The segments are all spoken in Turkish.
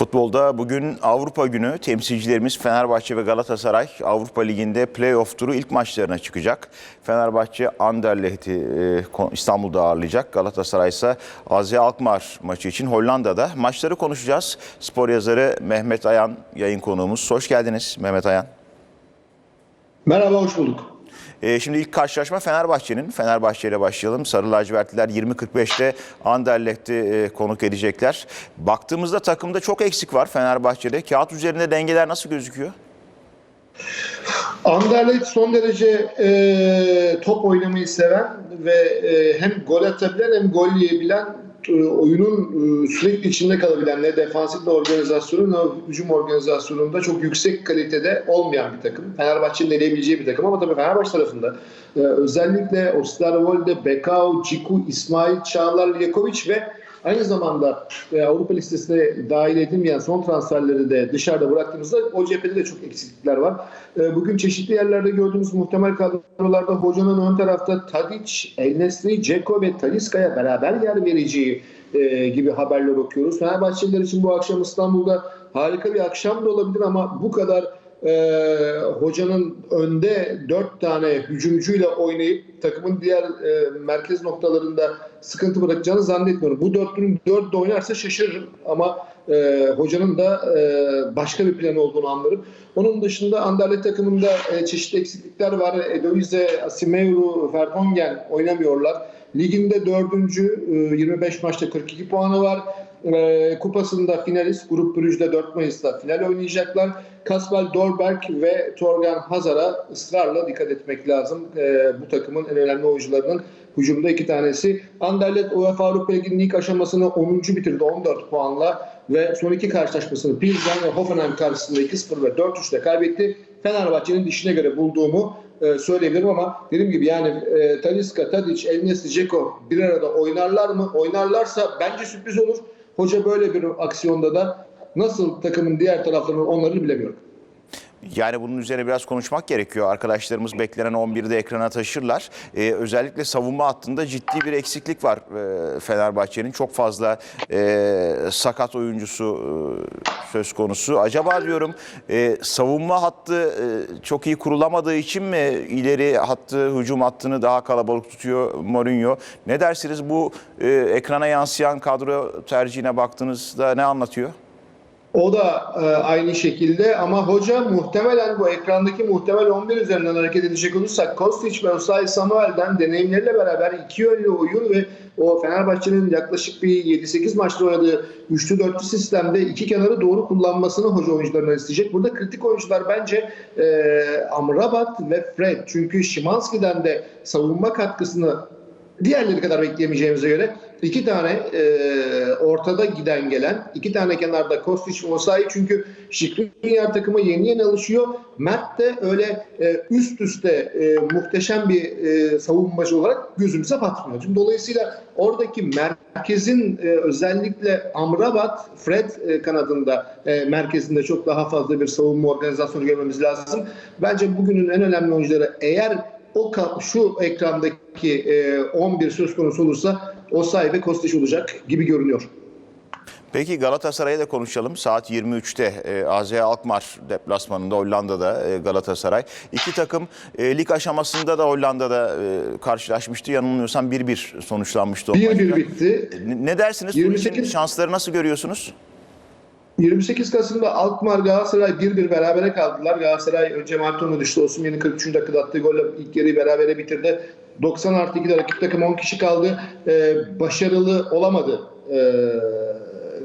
Futbolda bugün Avrupa günü temsilcilerimiz Fenerbahçe ve Galatasaray Avrupa Ligi'nde playoff turu ilk maçlarına çıkacak. Fenerbahçe Anderlecht'i e, İstanbul'da ağırlayacak. Galatasaray ise AZ Alkmaar maçı için Hollanda'da. Maçları konuşacağız. Spor yazarı Mehmet Ayan yayın konuğumuz. Hoş geldiniz Mehmet Ayan. Merhaba, hoş bulduk. Ee, şimdi ilk karşılaşma Fenerbahçe'nin. Fenerbahçe ile başlayalım. Sarı lacivertliler 20.45'te Anderlecht'i e, konuk edecekler. Baktığımızda takımda çok eksik var Fenerbahçe'de. Kağıt üzerinde dengeler nasıl gözüküyor? Anderlecht son derece e, top oynamayı seven ve e, hem gol atabilen hem gol yiyebilen oyunun e, sürekli içinde kalabilen ne defansif bir organizasyonu ne hücum organizasyonunda çok yüksek kalitede olmayan bir takım. Fenerbahçe'nin eleyebileceği bir takım ama tabii Fenerbahçe tarafında e, özellikle Osterwolde, Bekao, Ciku, İsmail Çağlar, Ljakovic ve Aynı zamanda e, Avrupa listesine dahil edilmeyen son transferleri de dışarıda bıraktığımızda o cephede de çok eksiklikler var. E, bugün çeşitli yerlerde gördüğümüz muhtemel kadrolarda hocanın ön tarafta Tadic, El Nesri, Ceko ve Taliska'ya beraber yer vereceği e, gibi haberler okuyoruz. Fenerbahçeliler için bu akşam İstanbul'da harika bir akşam da olabilir ama bu kadar e, hocanın önde dört tane hücumcuyla oynayıp takımın diğer e, merkez noktalarında sıkıntı bırakacağını zannetmiyorum. Bu dörtlünün dört de oynarsa şaşırırım ama e, hocanın da e, başka bir planı olduğunu anlarım. Onun dışında Anderlecht takımında e, çeşitli eksiklikler var. Edoize, Asimeuru, Vertonghen oynamıyorlar. Liginde dördüncü, e, 25 maçta 42 puanı var. E, kupasında finalist Grup Brüj'de 4 Mayıs'ta final oynayacaklar. Kasper Dolberg ve Torgan Hazar'a ısrarla dikkat etmek lazım. E, bu takımın en önemli oyuncularının hücumda iki tanesi. Anderlecht UEFA Avrupa Ligi'nin ilk aşamasını 10. bitirdi 14 puanla ve son iki karşılaşmasını Pilsen ve Hoffenheim karşısında 2-0 ve 4-3'te kaybetti. Fenerbahçe'nin dişine göre bulduğumu e, söyleyebilirim ama dediğim gibi yani e, Talisca, Tadic, El Nesri, Dzeko bir arada oynarlar mı? Oynarlarsa bence sürpriz olur. Hoca böyle bir aksiyonda da nasıl takımın diğer taraflarını onları bilemiyorum. Yani bunun üzerine biraz konuşmak gerekiyor. Arkadaşlarımız beklenen 11'de ekrana taşırlar. Ee, özellikle savunma hattında ciddi bir eksiklik var ee, Fenerbahçe'nin. Çok fazla e, sakat oyuncusu e, söz konusu. Acaba diyorum e, savunma hattı e, çok iyi kurulamadığı için mi ileri hattı, hücum hattını daha kalabalık tutuyor Mourinho? Ne dersiniz bu e, ekrana yansıyan kadro tercihine baktığınızda ne anlatıyor? O da e, aynı şekilde ama hoca muhtemelen bu ekrandaki muhtemel 11 üzerinden hareket edecek olursak Kostic ve Osay Samuel'den deneyimleriyle beraber iki yönlü oyun ve o Fenerbahçe'nin yaklaşık bir 7-8 maçta oynadığı üçlü dörtlü sistemde iki kenarı doğru kullanmasını hoca oyuncularına isteyecek. Burada kritik oyuncular bence e, Amrabat ve Fred. Çünkü Şimanski'den de savunma katkısını diğerleri kadar bekleyemeyeceğimize göre iki tane e, ortada giden gelen, iki tane kenarda Kostić ve Osayi çünkü Şikrinyar takımı yeni yeni alışıyor. Mert de öyle e, üst üste e, muhteşem bir e, savunmacı olarak gözümüze batmıyor. Şimdi dolayısıyla oradaki merkezin e, özellikle Amrabat, Fred e, kanadında e, merkezinde çok daha fazla bir savunma organizasyonu görmemiz lazım. Bence bugünün en önemli oyuncuları eğer o şu ekrandaki e, 11 söz konusu olursa o sahibi Kostić olacak gibi görünüyor. Peki Galatasaray'ı da konuşalım. Saat 23'te e, AZ Alkmaar deplasmanında Hollanda'da e, Galatasaray. İki takım e, lig aşamasında da Hollanda'da e, karşılaşmıştı. Yanılmıyorsam 1-1 sonuçlanmıştı. o 1-1 maçta. bitti. Ne- Ne dersiniz? Bunun için 28 şansları nasıl görüyorsunuz? 28 Kasım'da Alkmaar Galatasaray 1-1 berabere kaldılar. Galatasaray önce Marton'u düştü. Osimhen'in 43. dakikada attığı golle ilk yarıyı berabere bitirdi. 90 artı 2'de rakip takım 10 kişi kaldı. Ee, başarılı olamadı. Ee,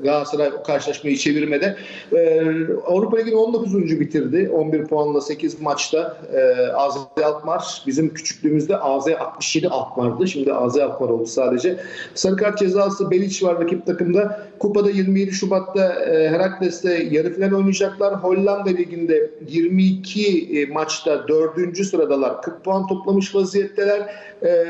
Galatasaray o karşılaşmayı çevirmede. Ee, Avrupa Ligi'nin 19. bitirdi. 11 puanla 8 maçta. Ee, AZ Alkmaar bizim küçüklüğümüzde AZ 67 Alkmaar'dı. Şimdi AZ Alkmaar oldu sadece. Sarı kart cezası Beliç var rakip takımda. Kupada 27 Şubat'ta e, Herakles'te yarı final oynayacaklar. Hollanda Ligi'nde 22 e, maçta 4. sıradalar. 40 puan toplamış vaziyetteler. E,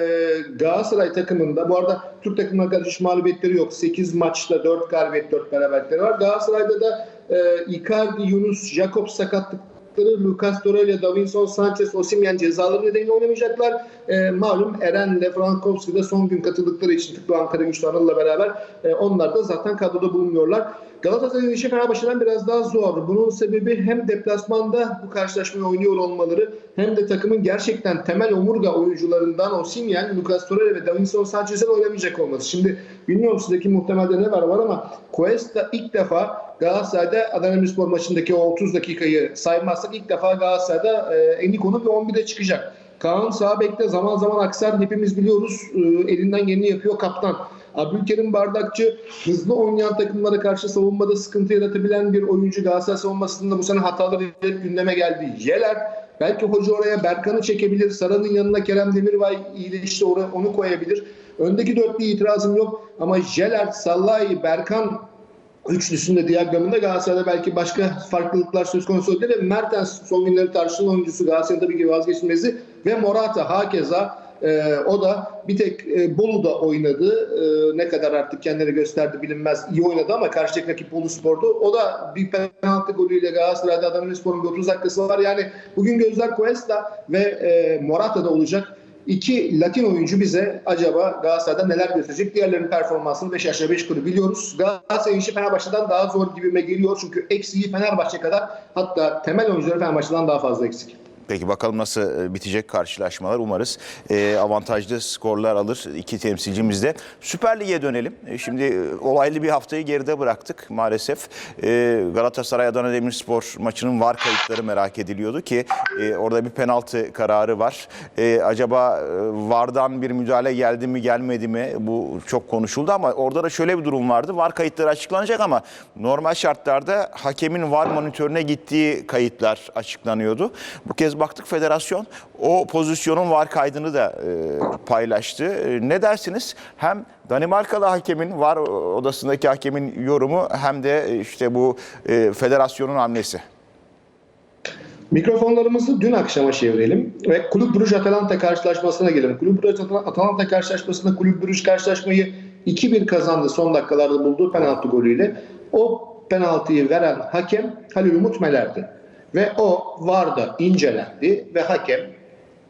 Galatasaray takımında bu arada Türk takımına karşı mağlubiyetleri yok. 8 maçta 4 galibiyet 4 beraberlikleri var. Galatasaray'da da e, Icardi, Yunus, Jakob sakatlıkları, Lucas Torreira, Davinson Sanchez, Osimhen cezaları nedeniyle oynamayacaklar. E, malum Eren'le Frankowski de son gün katıldıkları için Tıpkı Ankara Güçlü Anıl'la beraber e, onlar da zaten kadroda bulunmuyorlar. Galatasaray'ın işi Fenerbahçe'den biraz daha zor. Bunun sebebi hem deplasmanda bu karşılaşmayı oynuyor olmaları hem de takımın gerçekten temel omurga oyuncularından Osimhen, Lucas Torreira ve Davinson Sanchez'in oynamayacak olması. Şimdi bilmiyorum sizdeki muhtemelde ne var var ama Cuesta ilk defa Galatasaray'da Adana Demirspor maçındaki o 30 dakikayı saymazsak ilk defa Galatasaray'da e, Eniko'nun bir 11'de çıkacak. Kaan sağ bekte zaman zaman aksar hepimiz biliyoruz. E, elinden geleni yapıyor kaptan. Abdülkerim Bardakçı hızlı oynayan takımlara karşı savunmada sıkıntı yaratabilen bir oyuncu Galatasaray savunmasında bu sene hataları hep gündeme geldi. Yeler belki hoca oraya Berkan'ı çekebilir. Sara'nın yanına Kerem Demirbay iyileşti oraya onu koyabilir. Öndeki dörtlüye itirazım yok ama Jeler, Sallai, Berkan üçlüsünde diyagramında Galatasaray'da belki başka farklılıklar söz konusu olabilir. Mertens son günleri tartışılan oyuncusu Galatasaray'ın tabii ki vazgeçilmezi ve Morata hakeza e, o da bir tek e, Bolu'da oynadı. E, ne kadar artık kendini gösterdi bilinmez. iyi oynadı ama karşıdaki rakip Bolu Spor'du. O da bir penaltı golüyle Galatasaray'da Adana bir 30 dakikası var. Yani bugün gözler Cuesta ve e, Morata'da olacak. İki Latin oyuncu bize acaba Galatasaray'da neler gösterecek? Diğerlerinin performansını 5 aşağı 5 yukarı biliyoruz. Galatasaray'ın işi Fenerbahçe'den daha zor gibime geliyor. Çünkü eksiği Fenerbahçe kadar hatta temel oyuncuları Fenerbahçe'den daha fazla eksik. Peki bakalım nasıl e, bitecek karşılaşmalar. Umarız e, avantajlı skorlar alır iki temsilcimiz de. Süper Lig'e dönelim. E, şimdi e, olaylı bir haftayı geride bıraktık maalesef. E, Galatasaray Adana Demirspor maçının var kayıtları merak ediliyordu ki e, orada bir penaltı kararı var. E, acaba e, vardan bir müdahale geldi mi gelmedi mi bu çok konuşuldu ama orada da şöyle bir durum vardı. Var kayıtları açıklanacak ama normal şartlarda hakemin var monitörüne gittiği kayıtlar açıklanıyordu. Bu kez baktık federasyon o pozisyonun var kaydını da e, paylaştı. E, ne dersiniz? Hem Danimarkalı hakemin var odasındaki hakemin yorumu hem de e, işte bu e, federasyonun hamlesi. Mikrofonlarımızı dün akşama çevirelim ve Kulüp Brugge Atalanta karşılaşmasına gelelim. Kulüp Brugge Atalanta karşılaşmasında Kulüp Brugge karşılaşmayı 2-1 kazandı son dakikalarda bulduğu penaltı golüyle. O penaltıyı veren hakem Halil Umut Meler'di. Ve o VAR'da incelendi ve hakem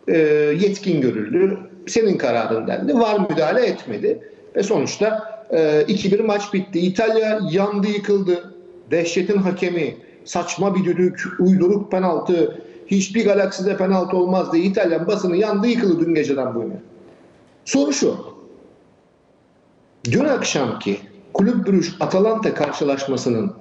e, yetkin görüldü. Senin kararın dendi. VAR müdahale etmedi. Ve sonuçta e, 2-1 maç bitti. İtalya yandı yıkıldı. Dehşetin hakemi, saçma bir düdük, uyduruk penaltı, hiçbir galakside penaltı olmaz diye İtalyan basını yandı yıkıldı dün geceden bu yana. Soru şu. Dün akşamki Kulüp Brugge Atalanta karşılaşmasının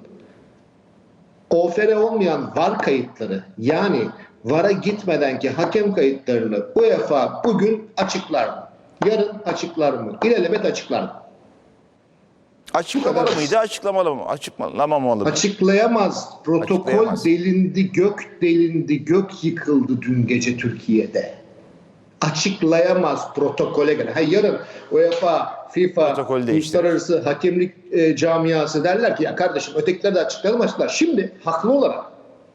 OFR olmayan VAR kayıtları yani VAR'a gitmedenki hakem kayıtlarını UEFA bugün açıklar mı? Yarın açıklar mı? İlelebet açıklar mı? Açıklamalı mıydı? Açıklamalı mı? Açıklamamalı mı? Açıklayamaz. Protokol Açıklayamaz. delindi, gök delindi, gök yıkıldı dün gece Türkiye'de. Açıklayamaz protokole göre. Ha, yarın UEFA, FIFA, uluslararası hakemlik e, camiası derler ki ya kardeşim ötekiler de açıklayalım açıklar. Şimdi haklı olarak,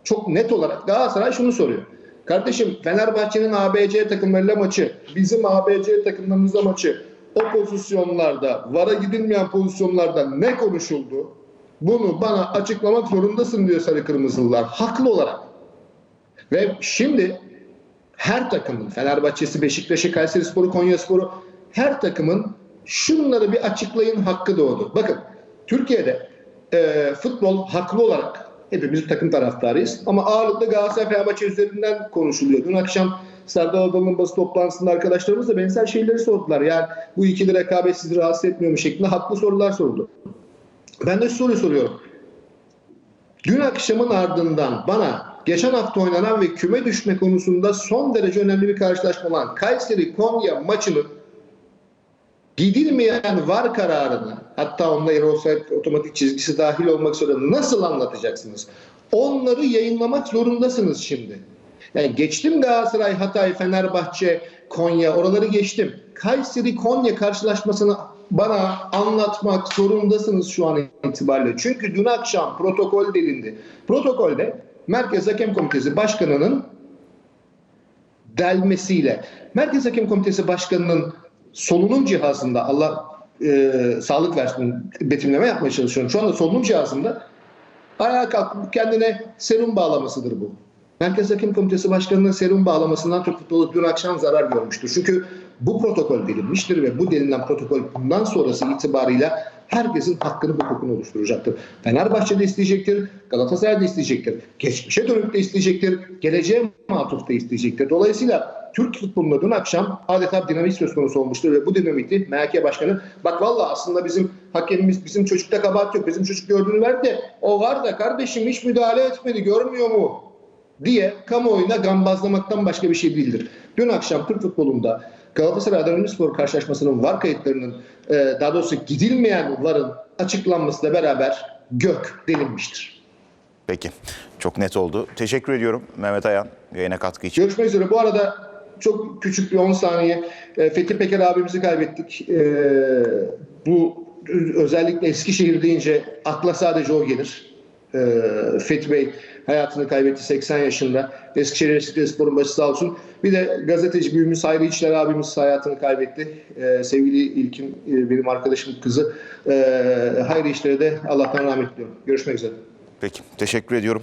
çok net olarak Galatasaray şunu soruyor. Kardeşim Fenerbahçe'nin ABC takımlarıyla maçı, bizim ABC takımlarımızla maçı, o pozisyonlarda, VAR'a gidilmeyen pozisyonlarda ne konuşuldu? Bunu bana açıklamak zorundasın diyor Sarı Kırmızılılar. Haklı olarak. Ve şimdi her takımın, Fenerbahçe'si, Beşiktaş'ı, Kayserispor'u, Konyaspor'u her takımın şunları bir açıklayın hakkı doğdu. Bakın Türkiye'de e, futbol haklı olarak hepimiz takım taraftarıyız ama ağırlıklı Galatasaray Fenerbahçe üzerinden konuşuluyor. Dün akşam Serdar Adalı'nın basın toplantısında arkadaşlarımız da benzer şeyleri sordular. Yani bu ikili rekabet sizi rahatsız etmiyor mu şeklinde haklı sorular sordu. Ben de şu soruyu soruyorum. Dün akşamın ardından bana geçen hafta oynanan ve küme düşme konusunda son derece önemli bir karşılaşma olan Kayseri Konya maçının gidilmeyen var kararını hatta onda yer offside otomatik çizgisi dahil olmak üzere nasıl anlatacaksınız? Onları yayınlamak zorundasınız şimdi. Yani geçtim Galatasaray, Hatay, Fenerbahçe, Konya oraları geçtim. Kayseri Konya karşılaşmasını bana anlatmak zorundasınız şu an itibariyle. Çünkü dün akşam protokol delindi. Protokolde Merkez Hakem Komitesi Başkanı'nın delmesiyle Merkez Hakem Komitesi Başkanı'nın solunum cihazında Allah e, sağlık versin betimleme yapmaya çalışıyorum. Şu anda solunum cihazında ayağa kalkıp kendine serum bağlamasıdır bu. Merkez Hakem Komitesi Başkanı'nın serum bağlamasından Türk futbolu dün akşam zarar görmüştür. Çünkü bu protokol delinmiştir ve bu delinen protokol bundan sonrası itibarıyla herkesin hakkını hukukunu oluşturacaktır. Fenerbahçe de isteyecektir, Galatasaray da isteyecektir, geçmişe dönük de isteyecektir, geleceğe matuf da isteyecektir. Dolayısıyla Türk futbolunda dün akşam adeta dinamik söz konusu olmuştur ve bu dinamikti MHK Başkanı bak valla aslında bizim hakemimiz bizim çocukta kabahat yok. Bizim çocuk gördüğünü verdi de o var da kardeşim hiç müdahale etmedi görmüyor mu? diye kamuoyuna gambazlamaktan başka bir şey değildir. Dün akşam Türk futbolunda Galatasaray Adana karşılaşmasının var kayıtlarının e, daha doğrusu gidilmeyen varın açıklanmasıyla beraber gök delinmiştir. Peki. Çok net oldu. Teşekkür ediyorum Mehmet Ayan yayına katkı için. Görüşmek üzere. Bu arada çok küçük bir 10 saniye e, Fethi Peker abimizi kaybettik. E, bu özellikle Eskişehir deyince akla sadece o gelir. E, Fethi Bey hayatını kaybetti 80 yaşında. Eskişehir Eskişehirspor'un başı sağ olsun. Bir de gazeteci büyüğümüz Hayri İçler abimiz hayatını kaybetti. E, sevgili İlkin benim arkadaşım kızı. E, Hayri İçler'e de Allah'tan rahmet diliyorum. Görüşmek üzere. Peki. Teşekkür ediyorum.